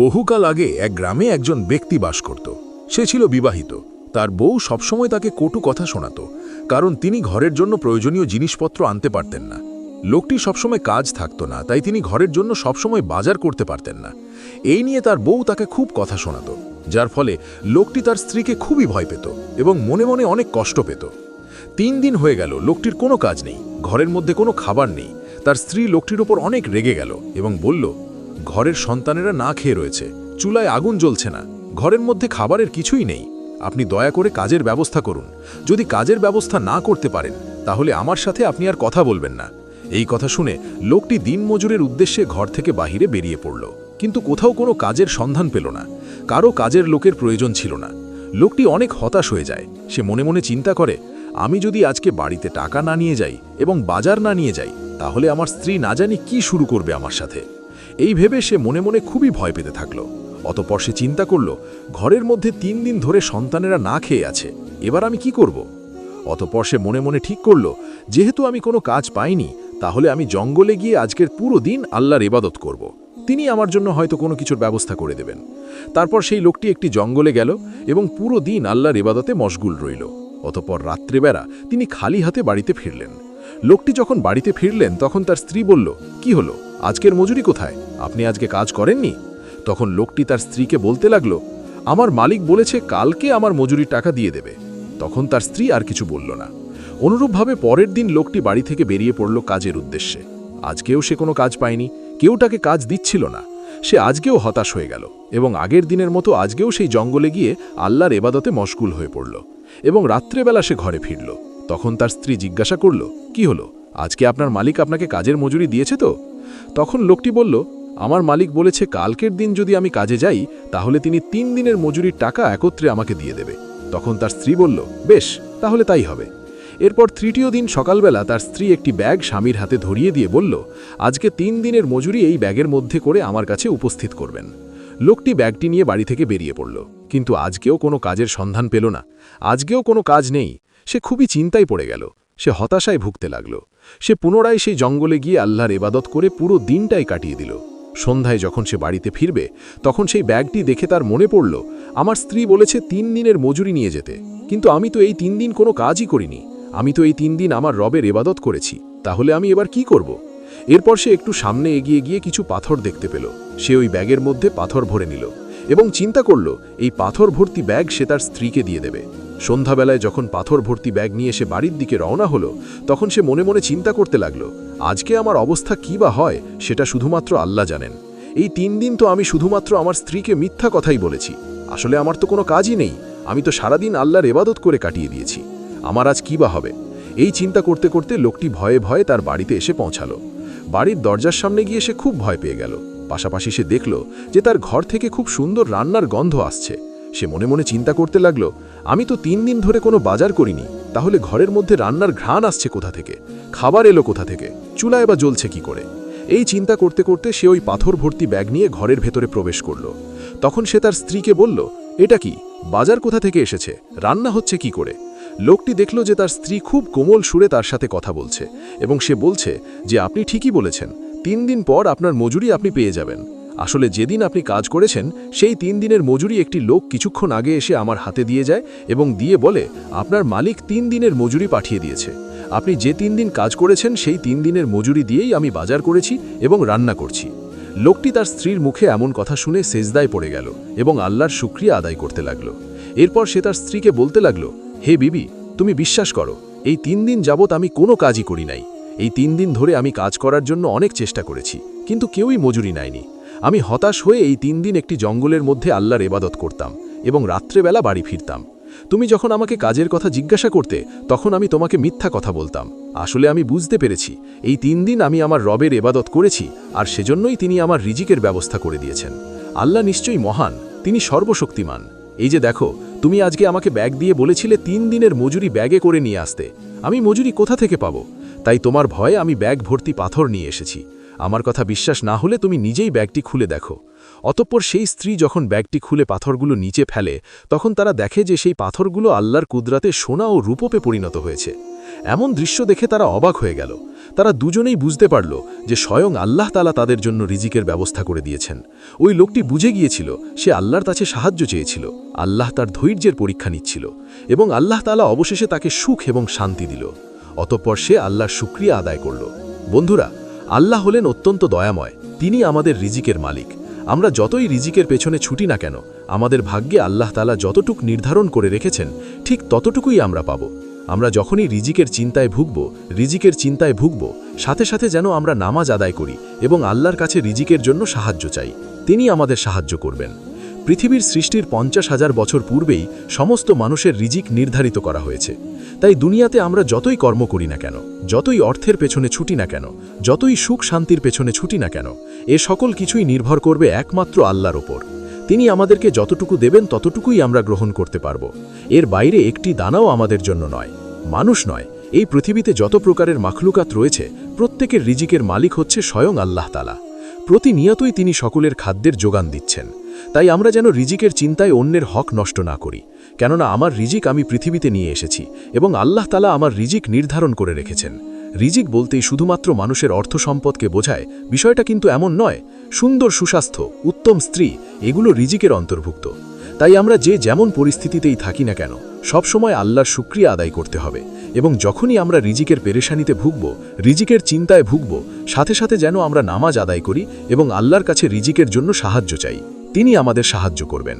বহুকাল আগে এক গ্রামে একজন ব্যক্তি বাস করত। সে ছিল বিবাহিত। তার বউ সবসময় তাকে কটু কথা শোনাত, কারণ তিনি ঘরের জন্য প্রয়োজনীয় জিনিসপত্র আনতে পারতেন না। লোকটি সবসময় কাজ থাকতো না, তাই তিনি ঘরের জন্য সবসময় বাজার করতে পারতেন না। এই নিয়ে তার বউ তাকে খুব কথা শোনাত, যার ফলে লোকটি তার স্ত্রীকে খুবই ভয় পেত এবং মনে মনে অনেক কষ্ট পেত। তিন দিন হয়ে গেল, লোকটির কোনো কাজ নেই, ঘরের মধ্যে কোনো খাবার নেই। তার স্ত্রী লোকটির ওপর অনেক রেগে গেল এবং বলল ঘরের সন্তানেরা না খেয়ে রয়েছে। চুলায় আগুন জ্বলছে না। ঘরের মধ্যে খাবারের কিছুই নেই। আপনি দয়া করে কাজের ব্যবস্থা করুন। যদি কাজের ব্যবস্থা না করতে পারেন, তাহলে আমার সাথে আপনি আর কথা বলবেন না। এই কথা শুনে লোকটি দিনমজুরের উদ্দেশ্যে ঘর থেকে বাহিরে বেরিয়ে পড়ল। কিন্তু কোথাও কোনো কাজের সন্ধান পেল না। কারও কাজের লোকের প্রয়োজন ছিল না। লোকটি অনেক হতাশ হয়ে যায়। সে মনে মনে চিন্তা করে, আমি যদি আজকে বাড়িতে টাকা না নিয়ে যাই এবং বাজার না নিয়ে যাই, তাহলে আমার স্ত্রী না জানি কি শুরু করবে আমার সাথে। এই ভেবে সে মনে মনে খুবই ভয় পেতে থাকল। অতপর সে চিন্তা করল, ঘরের মধ্যে তিন দিন ধরে সন্তানেরা না খেয়ে আছে, এবার আমি কি করব? অতপর সে মনে মনে ঠিক করল, যেহেতু আমি কোনো কাজ পাইনি, তাহলে আমি জঙ্গলে গিয়ে আজকের পুরো দিন আল্লাহর ইবাদত করব। তিনি আমার জন্য হয়তো কোনো কিছুর ব্যবস্থা করে দেবেন। তারপর সেই লোকটি একটি জঙ্গলে গেল এবং পুরো দিন আল্লাহর ইবাদতে মশগুল রইল। অতপর রাত্রেবেলা তিনি খালি হাতে বাড়িতে ফিরলেন। লোকটি যখন বাড়িতে ফিরলেন, তখন তার স্ত্রী বলল, কি হলো? আজকের মজুরি কোথায়? আপনি আজকে কাজ করেননি? তখন লোকটি তার স্ত্রীকে বলতে লাগল, আমার মালিক বলেছে কালকে আমার মজুরির টাকা দিয়ে দেবে। তখন তার স্ত্রী আর কিছু বলল না। অনুরূপভাবে পরের দিন লোকটি বাড়ি থেকে বেরিয়ে পড়ল কাজের উদ্দেশ্যে। আজকেও সে কোনো কাজ পায়নি, কেউ তাকে কাজ দিচ্ছিল না। সে আজকেও হতাশ হয়ে গেল এবং আগের দিনের মতো আজকেও সেই জঙ্গলে গিয়ে আল্লাহর এবাদতে মশগুল হয়ে পড়ল এবং রাত্রেবেলা সে ঘরে ফিরল। তখন তার স্ত্রী জিজ্ঞাসা করল, কি হলো? আজকে আপনার মালিক আপনাকে কাজের মজুরি দিয়েছে তো? তখন লোকটি বলল, আমার মালিক বলেছে কালকের দিন যদি আমি কাজে যাই, তাহলে তিনি তিন দিনের মজুরির টাকা একত্রে আমাকে দিয়ে দেবে। তখন তার স্ত্রী বলল, বেশ, তাহলে তাই হবে। এরপর তৃতীয় দিন সকালবেলা তার স্ত্রী একটি ব্যাগ স্বামীর হাতে ধরিয়ে দিয়ে বলল, আজকে তিন দিনের মজুরি এই ব্যাগের মধ্যে করে আমার কাছে উপস্থিত করবেন। লোকটি ব্যাগটি নিয়ে বাড়ি থেকে বেরিয়ে পড়ল। কিন্তু আজকেও কোনো কাজের সন্ধান পেল না। আজকেও কোনো কাজ নেই। সে খুবই চিন্তায় পড়ে গেল। সে হতাশায় ভুগতে লাগল। সে পুনরায় সেই জঙ্গলে গিয়ে আল্লাহর এবাদত করে পুরো দিনটাই কাটিয়ে দিল। সন্ধ্যায় যখন সে বাড়িতে ফিরবে, তখন সেই ব্যাগটি দেখে তার মনে পড়ল, আমার স্ত্রী বলেছে তিন দিনের মজুরি নিয়ে যেতে, কিন্তু আমি তো এই তিন দিন কোনো কাজই করিনি। আমি তো এই তিন দিন আমার রবের এবাদত করেছি, তাহলে আমি এবার কি করব? এরপর সে একটু সামনে এগিয়ে গিয়ে কিছু পাথর দেখতে পেল। সে ওই ব্যাগের মধ্যে পাথর ভরে নিল এবং চিন্তা করল, এই পাথর ভর্তি ব্যাগ সে তার স্ত্রীকে দিয়ে দেবে। সন্ধ্যাবেলায় যখন পাথর ভর্তি ব্যাগ নিয়ে সে বাড়ির দিকে রওনা হলো, তখন সে মনে মনে চিন্তা করতে লাগল, আজকে আমার অবস্থা কী বা হয় সেটা শুধুমাত্র আল্লাহ জানেন। এই তিন দিন তো আমি শুধুমাত্র আমার স্ত্রীকে মিথ্যা কথাই বলেছি। আসলে আমার তো কোনো কাজই নেই। আমি তো সারাদিন আল্লাহর এবাদত করে কাটিয়ে দিয়েছি। আমার আজ কী বা হবে? এই চিন্তা করতে করতে লোকটি ভয়ে ভয়ে তার বাড়িতে এসে পৌঁছালো। বাড়ির দরজার সামনে গিয়ে সে খুব ভয় পেয়ে গেল। পাশাপাশি সে দেখল যে তার ঘর থেকে খুব সুন্দর রান্নার গন্ধ আসছে। সে মনে মনে চিন্তা করতে লাগল, আমি তো তিন দিন ধরে কোনো বাজার করিনি, তাহলে ঘরের মধ্যে রান্নার ঘ্রাণ আসছে কোথা থেকে? খাবার এলো কোথা থেকে? চুলায় বা জ্বলছে কি করে? এই চিন্তা করতে করতে সে ওই পাথর ভর্তি ব্যাগ নিয়ে ঘরের ভেতরে প্রবেশ করল। তখন সে তার স্ত্রীকে বলল, এটা কি? বাজার কোথা থেকে এসেছে? রান্না হচ্ছে কি করে? লোকটি দেখল যে তার স্ত্রী খুব কোমল সুরে তার সাথে কথা বলছে এবং সে বলছে যে, আপনি ঠিকই বলেছেন। তিন দিন পর আপনার মজুরি আপনি পেয়ে যাবেন। আসলে যেদিন আপনি কাজ করেছেন, সেই তিন দিনের মজুরি একটি লোক কিছুক্ষণ আগে এসে আমার হাতে দিয়ে যায় এবং দিয়ে বলে, আপনার মালিক তিন দিনের মজুরি পাঠিয়ে দিয়েছে। আপনি যে তিন দিন কাজ করেছেন, সেই তিন দিনের মজুরি দিয়েই আমি বাজার করেছি এবং রান্না করছি। লোকটি তার স্ত্রীর মুখে এমন কথা শুনে সেজদায় পড়ে গেল এবং আল্লাহর শুক্রিয়া আদায় করতে লাগল। এরপর সে তার স্ত্রীকে বলতে লাগল, হে বিবি, তুমি বিশ্বাস করো, এই তিন দিন যাবৎ আমি কোনো কাজই করি নাই। এই তিন দিন ধরে আমি কাজ করার জন্য অনেক চেষ্টা করেছি, কিন্তু কেউই মজুরি নেয়নি। আমি হতাশ হয়ে এই তিন দিন একটি জঙ্গলের মধ্যে আল্লাহর এবাদত করতাম এবং রাত্রেবেলা বাড়ি ফিরতাম। তুমি যখন আমাকে কাজের কথা জিজ্ঞাসা করতে, তখন আমি তোমাকে মিথ্যা কথা বলতাম। আসলে আমি বুঝতে পেরেছি, এই তিন দিন আমি আমার রবের এবাদত করেছি আর সেজন্যই তিনি আমার রিজিকের ব্যবস্থা করে দিয়েছেন। আল্লাহ নিশ্চয়ই মহান, তিনি সর্বশক্তিমান। এই যে দেখো, তুমি আজকে আমাকে ব্যাগ দিয়ে বলেছিলে তিন দিনের মজুরি ব্যাগে করে নিয়ে আসতে। আমি মজুরি কোথা থেকে পাবো? তাই তোমার ভয়ে আমি ব্যাগ ভর্তি পাথর নিয়ে এসেছি। আমার কথা বিশ্বাস না হলে তুমি নিজেই ব্যাগটি খুলে দেখো। অতঃপর সেই স্ত্রী যখন ব্যাগটি খুলে পাথরগুলো নিচে ফেলে, তখন তারা দেখে যে সেই পাথরগুলো আল্লাহর কুদরাতে সোনা ও রূপপে পরিণত হয়েছে। এমন দৃশ্য দেখে তারা অবাক হয়ে গেল। তারা দুজনেই বুঝতে পারল যে স্বয়ং আল্লাহ তালা তাদের জন্য রিজিকের ব্যবস্থা করে দিয়েছেন। ওই লোকটি বুঝে গিয়েছিল, সে আল্লাহর কাছে সাহায্য চেয়েছিল, আল্লাহ তার ধৈর্যের পরীক্ষা নিচ্ছিল এবং আল্লাহ তালা অবশেষে তাকে সুখ এবং শান্তি দিল। অতঃপর সে আল্লাহর শুক্রিয়া আদায় করল। বন্ধুরা আল্লাহ হলেন অত্যন্ত দয়াময়, তিনি আমাদের রিজিকের মালিক। আমরা যতই রিজিকের পেছনে ছুটি না কেন, আমাদের ভাগ্যে আল্লাহ তালা যতটুক নির্ধারণ করে রেখেছেন, ঠিক ততটুকুই আমরা পাব। আমরা যখনই রিজিকের চিন্তায় ভুগব, রিজিকের চিন্তায় ভুগব, সাথে সাথে যেন আমরা নামাজ আদায় করি এবং আল্লাহর কাছে রিজিকের জন্য সাহায্য চাই তিনি আমাদের সাহায্য করবেন। পৃথিবীর সৃষ্টির পঞ্চাশ হাজার বছর পূর্বেই সমস্ত মানুষের রিজিক নির্ধারিত করা হয়েছে। তাই দুনিয়াতে আমরা যতই কর্ম করি না কেন, যতই অর্থের পেছনে ছুটি না কেন, যতই সুখ শান্তির পেছনে ছুটি না কেন, এ সকল কিছুই নির্ভর করবে একমাত্র আল্লাহর ওপর। তিনি আমাদেরকে যতটুকু দেবেন ততটুকুই আমরা গ্রহণ করতে পারব। এর বাইরে একটি দানাও আমাদের জন্য নয়, মানুষ নয়। এই পৃথিবীতে যত প্রকারের মাখলুকাত রয়েছে, প্রত্যেকের রিজিকের মালিক হচ্ছে স্বয়ং আল্লাহ তালা প্রতিনিয়তই তিনি সকলের খাদ্যের যোগান দিচ্ছেন। তাই আমরা যেন রিজিকের চিন্তায় অন্যের হক নষ্ট না করি। কেননা আমার রিজিক আমি পৃথিবীতে নিয়ে এসেছি এবং আল্লাহ তালা আমার রিজিক নির্ধারণ করে রেখেছেন। রিজিক বলতেই শুধুমাত্র মানুষের অর্থ সম্পদকে বোঝায়, বিষয়টা কিন্তু এমন নয়। সুন্দর সুস্বাস্থ্য, উত্তম স্ত্রী, এগুলো রিজিকের অন্তর্ভুক্ত। তাই আমরা যে যেমন পরিস্থিতিতেই থাকি না কেন, সবসময় আল্লাহর শুক্রিয়া আদায় করতে হবে এবং যখনই আমরা রিজিকের পেরেশানিতে ভুগব, রিজিকের চিন্তায় ভুগব, সাথে সাথে যেন আমরা নামাজ আদায় করি এবং আল্লাহর কাছে রিজিকের জন্য সাহায্য চাই তিনি আমাদের সাহায্য করবেন।